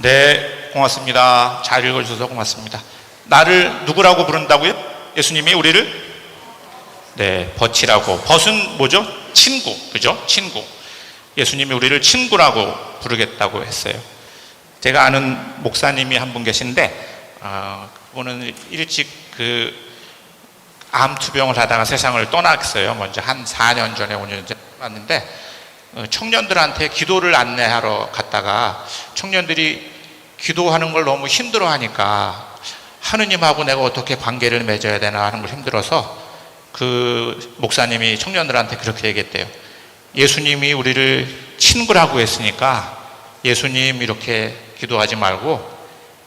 네, 고맙습니다. 잘 읽어주셔서 고맙습니다. 나를 누구라고 부른다고요? 예수님이 우리를 네, 벗이라고. 벗은 뭐죠? 친구, 그죠? 친구. 예수님이 우리를 친구라고 부르겠다고 했어요. 제가 아는 목사님이 한 분 계신데, 어, 그분은 일찍 그 암투병을 하다가 세상을 떠났어요. 먼저 한 4년 전에, 5년 전에 왔는데, 어, 청년들한테 기도를 안내하러 갔다가 청년들이 기도하는 걸 너무 힘들어 하니까 하느님하고 내가 어떻게 관계를 맺어야 되나 하는 걸 힘들어서 그 목사님이 청년들한테 그렇게 얘기했대요. 예수님이 우리를 친구라고 했으니까 예수님 이렇게 기도하지 말고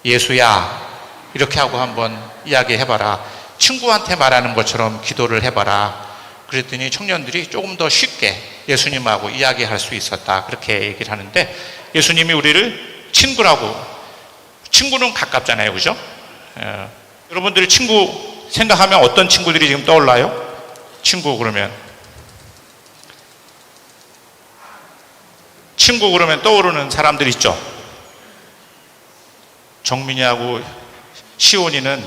예수야 이렇게 하고 한번 이야기해봐라. 친구한테 말하는 것처럼 기도를 해봐라. 그랬더니 청년들이 조금 더 쉽게 예수님하고 이야기할 수 있었다. 그렇게 얘기를 하는데 예수님이 우리를 친구라고 친구는 가깝잖아요. 그죠? 예. 여러분들이 친구 생각하면 어떤 친구들이 지금 떠올라요? 친구 그러면 친구 그러면 떠오르는 사람들 있죠. 정민이하고 시온이는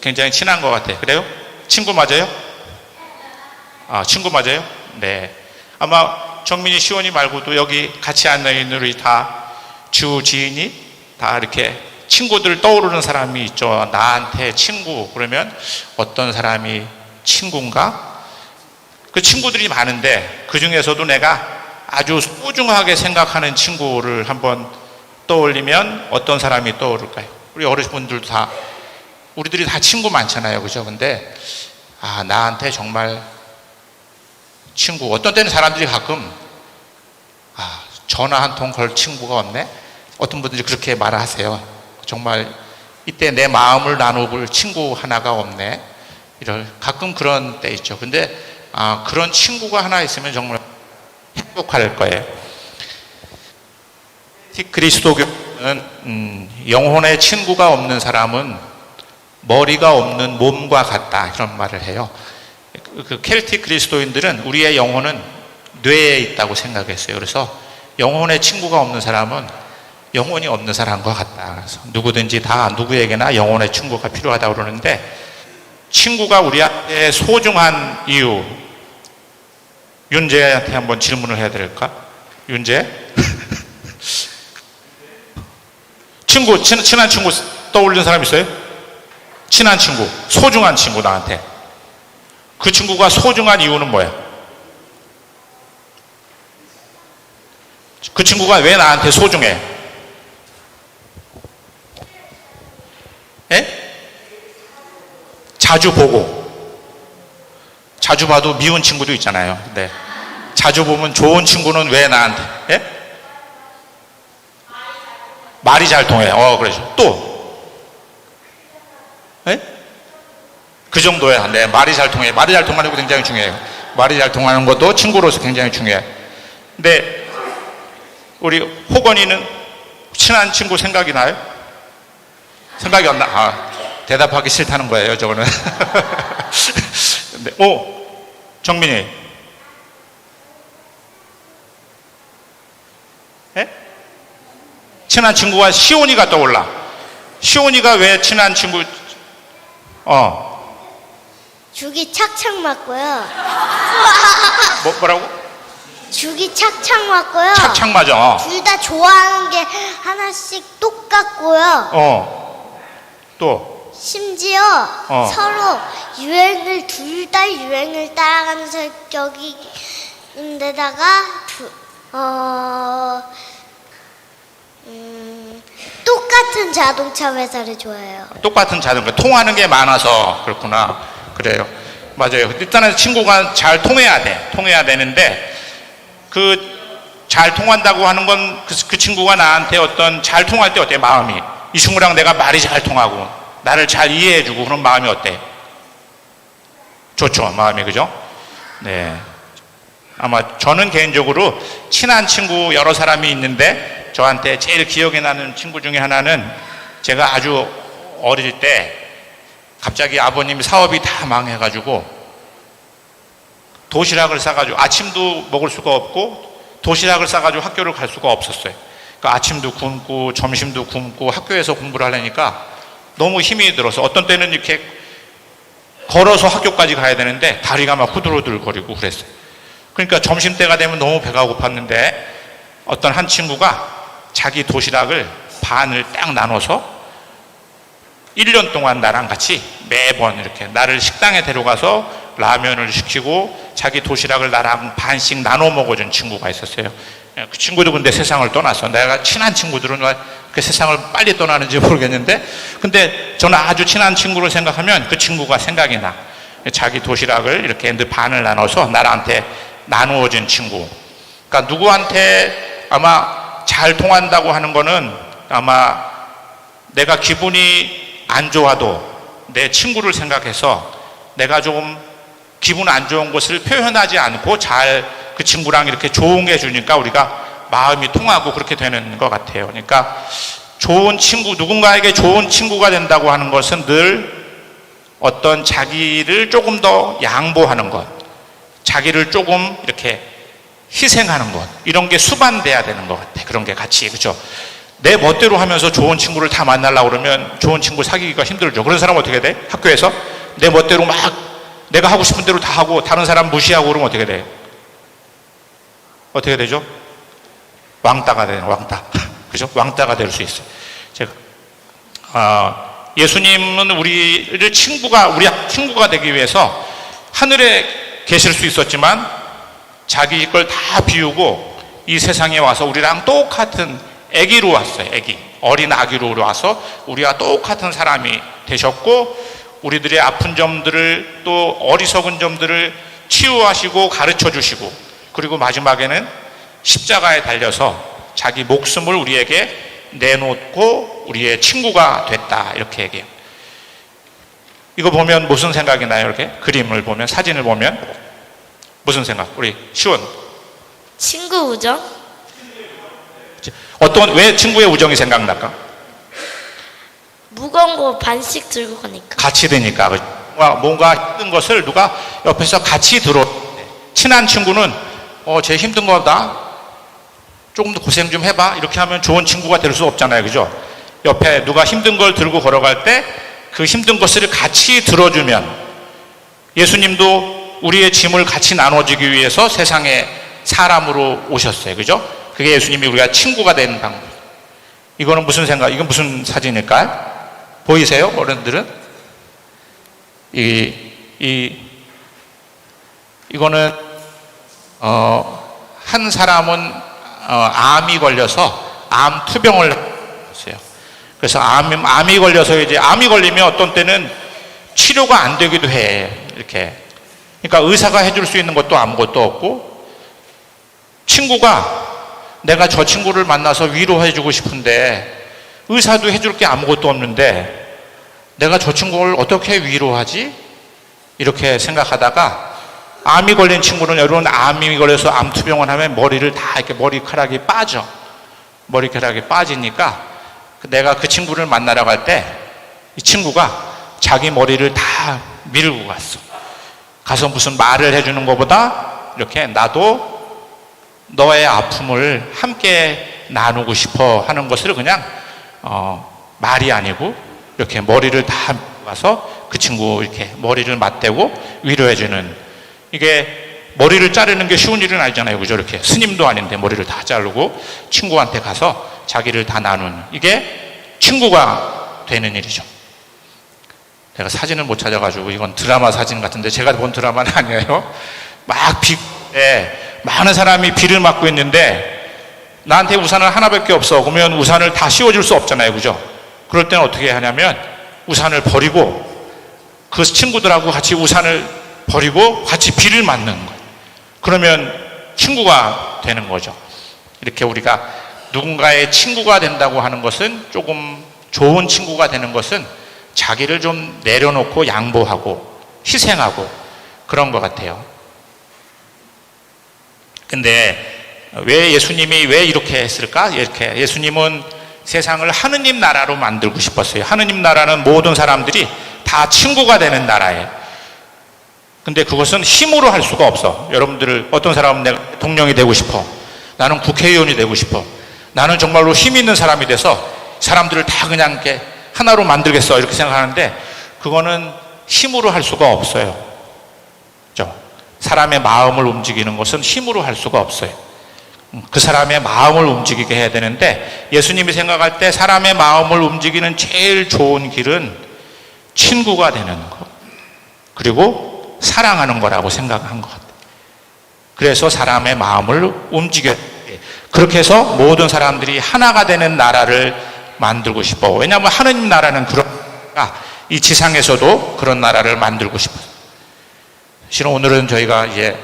굉장히 친한 것 같아요. 그래요? 친구 맞아요? 아, 친구 맞아요? 네. 아마 정민이, 시원이 말고도 여기 같이 우리 다주 지인이 다 이렇게 친구들 떠오르는 사람이 있죠. 나한테 친구. 그러면 어떤 사람이 친구인가? 그 친구들이 많은데 그 중에서도 내가 아주 소중하게 생각하는 친구를 한번 떠올리면 어떤 사람이 떠오를까요? 우리 어르신분들도 다, 우리들이 다 친구 많잖아요. 그죠? 근데, 아, 나한테 정말 친구. 어떤 때는 사람들이 가끔, 아, 전화 한 통 걸 친구가 없네? 어떤 분들이 그렇게 말하세요. 정말 이때 내 마음을 나눠볼 친구 하나가 없네. 이럴, 가끔 그런 때 있죠. 근데, 아, 그런 친구가 하나 있으면 정말 행복할 거예요. 그리스도교는, 음, 영혼의 친구가 없는 사람은 머리가 없는 몸과 같다. 이런 말을 해요. 그, 그 켈틱 그리스도인들은 우리의 영혼은 뇌에 있다고 생각했어요. 그래서 영혼의 친구가 없는 사람은 영혼이 없는 사람과 같다. 그래서 누구든지 다 누구에게나 영혼의 친구가 필요하다고 그러는데 친구가 우리한테 소중한 이유 윤재한테 한번 질문을 해야 될까? 윤재? 친구, 친, 친한 친구 떠올리는 사람 있어요? 친한 친구, 소중한 친구 나한테. 그 친구가 소중한 이유는 뭐야? 그 친구가 왜 나한테 소중해? 에? 자주 보고. 자주 봐도 미운 친구도 있잖아요. 근데 자주 보면 좋은 친구는 왜 나한테? 에? 말이 잘 통해. 어, 그러죠. 또. 에? 그 정도야. 네, 말이 잘 통해. 말이 잘 통하는 거 굉장히 중요해요. 말이 잘 통하는 것도 친구로서 굉장히 중요해. 근데 우리 호건이는 친한 친구 생각이 나요? 생각이 안 나. 아, 대답하기 싫다는 거예요, 저거는. 네. 오, 정민이. 에? 친한 친구가 시온이가 떠올라. 시온이가 왜 친한 친구, 어, 죽이 착착 맞고요. 뭐, 뭐라고? 죽이 착착 맞고요. 착착 맞아. 어. 둘다 좋아하는 게 하나씩 똑같고요. 어. 또, 심지어 어. 서로 유행을 둘 다 유행을 따라가는 성격인데다가 두, 어, 음, 똑같은 자동차 회사를 좋아해요. 똑같은 자전거 통하는 게 많아서 그렇구나 그래요. 맞아요. 일단은 친구가 잘 통해야 돼. 통해야 되는데 그 잘 통한다고 하는 건그 그 친구가 나한테 어떤 잘 통할 때 어때? 마음이. 이 친구랑 내가 말이 잘 통하고 나를 잘 이해해주고 그런 마음이 어때? 좋죠 마음이. 그죠? 네. 아마 저는 개인적으로 친한 친구 여러 사람이 있는데 저한테 제일 기억에 나는 친구 중에 하나는 제가 아주 어릴 때 갑자기 아버님 사업이 다 망해가지고 도시락을 싸가지고 아침도 먹을 수가 없고 도시락을 싸가지고 학교를 갈 수가 없었어요. 그 아침도 굶고 점심도 굶고 학교에서 공부를 하려니까 너무 힘이 들어서 어떤 때는 이렇게 걸어서 학교까지 가야 되는데 다리가 막 후들후들거리고 그랬어요. 그러니까 점심 때가 되면 너무 배가 고팠는데 어떤 한 친구가 자기 도시락을 반을 딱 나눠서 1년 동안 나랑 같이 매번 이렇게 나를 식당에 데려가서 라면을 시키고 자기 도시락을 나랑 반씩 나눠 먹어준 친구가 있었어요. 예, 그 친구도 근데 세상을 떠났어. 내가 친한 친구들은 왜그 세상을 빨리 떠나는지 모르겠는데, 근데 저는 아주 친한 친구를 생각하면 그 친구가 생각이 나. 자기 도시락을 이렇게 늘 반을 나눠서 나한테 나누어 준 친구. 그러니까 누구한테 아마 잘 통한다고 하는 거는 아마 내가 기분이 안 좋아도 내 친구를 생각해서 내가 조금 기분 안 좋은 것을 표현하지 않고 잘 그 친구랑 이렇게 조응해 주니까 우리가 마음이 통하고 그렇게 되는 것 같아요. 그러니까 좋은 친구, 누군가에게 좋은 친구가 된다고 하는 것은 늘 어떤 자기를 조금 더 양보하는 것, 자기를 조금 이렇게 희생하는 것, 이런 게 수반돼야 되는 것 같아. 그런 게 같이, 그죠? 내 멋대로 하면서 좋은 친구를 다 만나려고 그러면 좋은 친구 사귀기가 힘들죠. 그런 사람 어떻게 돼? 학교에서 내 멋대로 막 내가 하고 싶은 대로 다 하고 다른 사람 무시하고 그러면 어떻게 돼? 어떻게 되죠? 왕따가 되는 왕따. 그죠? 왕따가 될 수 있어요. 제가 아, 예수님은 우리를 친구가 우리 친구가 되기 위해서 하늘에 계실 수 있었지만 자기 걸 다 비우고 이 세상에 와서 우리랑 똑같은 아기로 왔어요. 아기. 어린 아기로 와서 우리와 똑같은 사람이 되셨고 우리들의 아픈 점들을 또 어리석은 점들을 치유하시고 가르쳐 주시고 그리고 마지막에는 십자가에 달려서 자기 목숨을 우리에게 내놓고 우리의 친구가 됐다 이렇게 얘기해요. 이거 보면 무슨 생각이 나요? 이렇게 그림을 보면 사진을 보면 무슨 생각? 우리 시원 친구 우정? 어떤 왜 친구의 우정이 생각날까? 무거운 거 반씩 들고 가니까. 같이 되니까. 그죠? 뭔가- 뭔가 힘든 것을 누가 옆에서 같이 들어. 친한 친구는 어, 쟤 힘든 거다. 조금 더 고생 좀 해봐. 이렇게 하면 좋은 친구가 될 수 없잖아요. 그죠? 옆에 누가 힘든 걸 들고 걸어갈 때 그 힘든 것을 같이 들어주면 예수님도 우리의 짐을 같이 나눠주기 위해서 세상에 사람으로 오셨어요. 그죠 그게 예수님이 우리가 친구가 되는 방법 이거는 무슨 생각 이건 무슨 사진일까요 보이세요 어른들은 이, 이, 이거는, 어, 한 사람은, 어, 암이 걸려서 암 투병을 했어요. 그래서 암, 암이 걸려서 이제 암이 걸리면 어떤 때는 치료가 안 되기도 해. 이렇게. 그러니까 의사가 해줄 수 있는 것도 아무것도 없고, 친구가 내가 저 친구를 만나서 위로해주고 싶은데, 의사도 해줄 게 아무것도 없는데, 내가 저 친구를 어떻게 위로하지? 이렇게 생각하다가 암이 걸린 친구는 여러분 암이 걸려서 암투병을 하면 머리를 다 이렇게 머리카락이 빠져. 머리카락이 빠지니까 내가 그 친구를 만나러 갈 때 이 친구가 자기 머리를 다 밀고 갔어. 가서 무슨 말을 해주는 것보다 이렇게 나도 너의 아픔을 함께 나누고 싶어 하는 것을 그냥 어, 말이 아니고 이렇게 머리를 다 가서 그 친구 이렇게 머리를 맞대고 위로해주는 이게 머리를 자르는 게 쉬운 일은 아니잖아요. 그죠? 이렇게 스님도 아닌데 머리를 다 자르고 친구한테 가서 자기를 다 나누는 이게 친구가 되는 일이죠. 제가 사진을 못 찾아가지고 이건 드라마 사진 같은데 제가 본 드라마는 아니에요. 막 비, 예, 많은 사람이 비를 맞고 있는데 나한테 우산은 하나밖에 없어. 그러면 우산을 다 씌워줄 수 없잖아요. 그죠? 그럴 때는 어떻게 하냐면 우산을 버리고 그 친구들하고 같이 우산을 버리고 같이 비를 맞는 거예요. 그러면 친구가 되는 거죠. 이렇게 우리가 누군가의 친구가 된다고 하는 것은 조금 좋은 친구가 되는 것은 자기를 좀 내려놓고 양보하고 희생하고 그런 것 같아요. 근데 왜 예수님이 왜 이렇게 했을까? 이렇게 예수님은 세상을 하느님 나라로 만들고 싶었어요. 하느님 나라는 모든 사람들이 다 친구가 되는 나라예요. 근데 그것은 힘으로 할 수가 없어. 여러분들을 어떤 사람은 내가 대통령이 되고 싶어. 나는 국회의원이 되고 싶어. 나는 정말로 힘 있는 사람이 돼서 사람들을 다 그냥 이렇게 하나로 만들겠어 이렇게 생각하는데 그거는 힘으로 할 수가 없어요. 사람의 마음을 움직이는 것은 힘으로 할 수가 없어요. 음, 그 사람의 마음을 움직이게 해야 되는데 예수님이 생각할 때 사람의 마음을 움직이는 제일 좋은 길은 친구가 되는 것 그리고 사랑하는 거라고 생각한 것. 그래서 사람의 마음을 움직여 그렇게 해서 모든 사람들이 하나가 되는 나라를 만들고 싶어. 왜냐하면 하느님 나라는 그런 이 지상에서도 그런 나라를 만들고 싶어요. 실은 오늘은 저희가 이제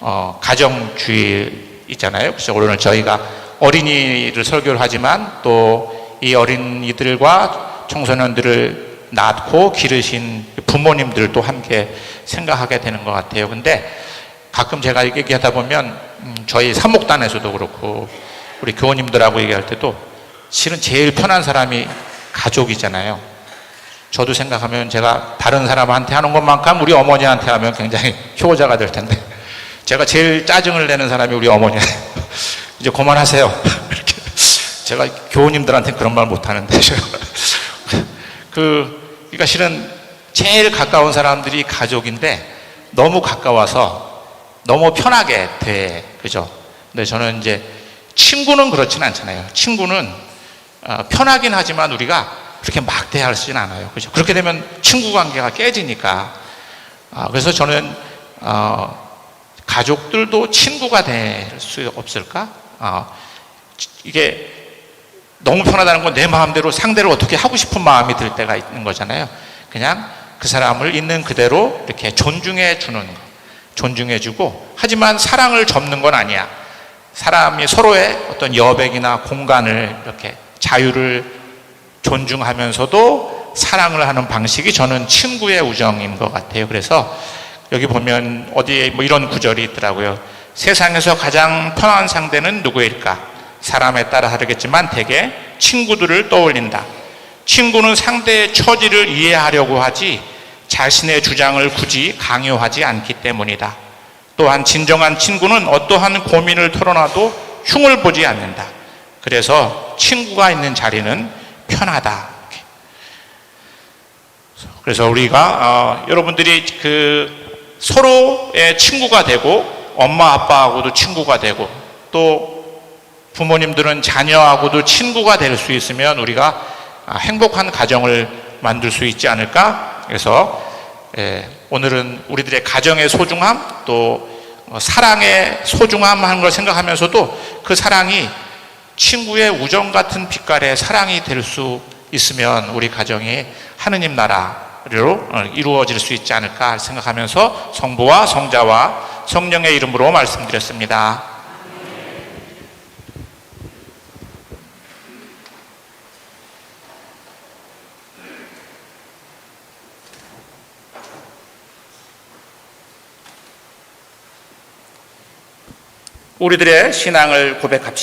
어, 가정주의 있잖아요. 그래서 오늘 저희가 어린이를 설교를 하지만 또 이 어린이들과 청소년들을 낳고 기르신 부모님들도 함께 생각하게 되는 것 같아요. 근데 가끔 제가 얘기하다 보면 음, 저희 사목단에서도 그렇고 우리 교우님들하고 얘기할 때도 실은 제일 편한 사람이 가족이잖아요. 저도 생각하면 제가 다른 사람한테 하는 것만큼 우리 어머니한테 하면 굉장히 효자가 될 텐데 제가 제일 짜증을 내는 사람이 우리 어머니예요. 이제 그만하세요. 이렇게 제가 교우님들한테 그런 말 못하는데 그 그러니까 실은 제일 가까운 사람들이 가족인데 너무 가까워서 너무 편하게 돼 그죠? 근데 저는 이제 친구는 그렇진 않잖아요. 친구는 어, 편하긴 하지만 우리가 그렇게 막 대하지는 않아요. 그죠? 그렇게 되면 친구 관계가 깨지니까. 아, 그래서 저는 어, 가족들도 친구가 될 수 없을까? 아, 이게 너무 편하다는 건 내 마음대로 상대를 어떻게 하고 싶은 마음이 들 때가 있는 거잖아요. 그냥 그 사람을 있는 그대로 이렇게 존중해 주는 거. 존중해 주고 하지만 사랑을 접는 건 아니야. 사람이 서로의 어떤 여백이나 공간을 이렇게 자유를 존중하면서도 사랑을 하는 방식이 저는 친구의 우정인 것 같아요. 그래서 여기 보면 어디에 뭐 이런 구절이 있더라고요. 세상에서 가장 편한 상대는 누구일까? 사람에 따라 다르겠지만 대개 친구들을 떠올린다. 친구는 상대의 처지를 이해하려고 하지 자신의 주장을 굳이 강요하지 않기 때문이다. 또한 진정한 친구는 어떠한 고민을 털어놔도 흉을 보지 않는다. 그래서 친구가 있는 자리는 편하다. 그래서 우리가 어, 여러분들이 그 서로의 친구가 되고 엄마 아빠하고도 친구가 되고 또 부모님들은 자녀하고도 친구가 될 수 있으면 우리가 아, 행복한 가정을 만들 수 있지 않을까? 그래서 예, 오늘은 우리들의 가정의 소중함 또 어, 사랑의 소중함 하는 걸 생각하면서도 그 사랑이 친구의 우정 같은 빛깔의 사랑이 될 수 있으면 우리 가정이 하느님 나라로 어, 이루어질 수 있지 않을까 생각하면서 성부와 성자와 성령의 이름으로 말씀드렸습니다. 우리들의 신앙을 고백합시다.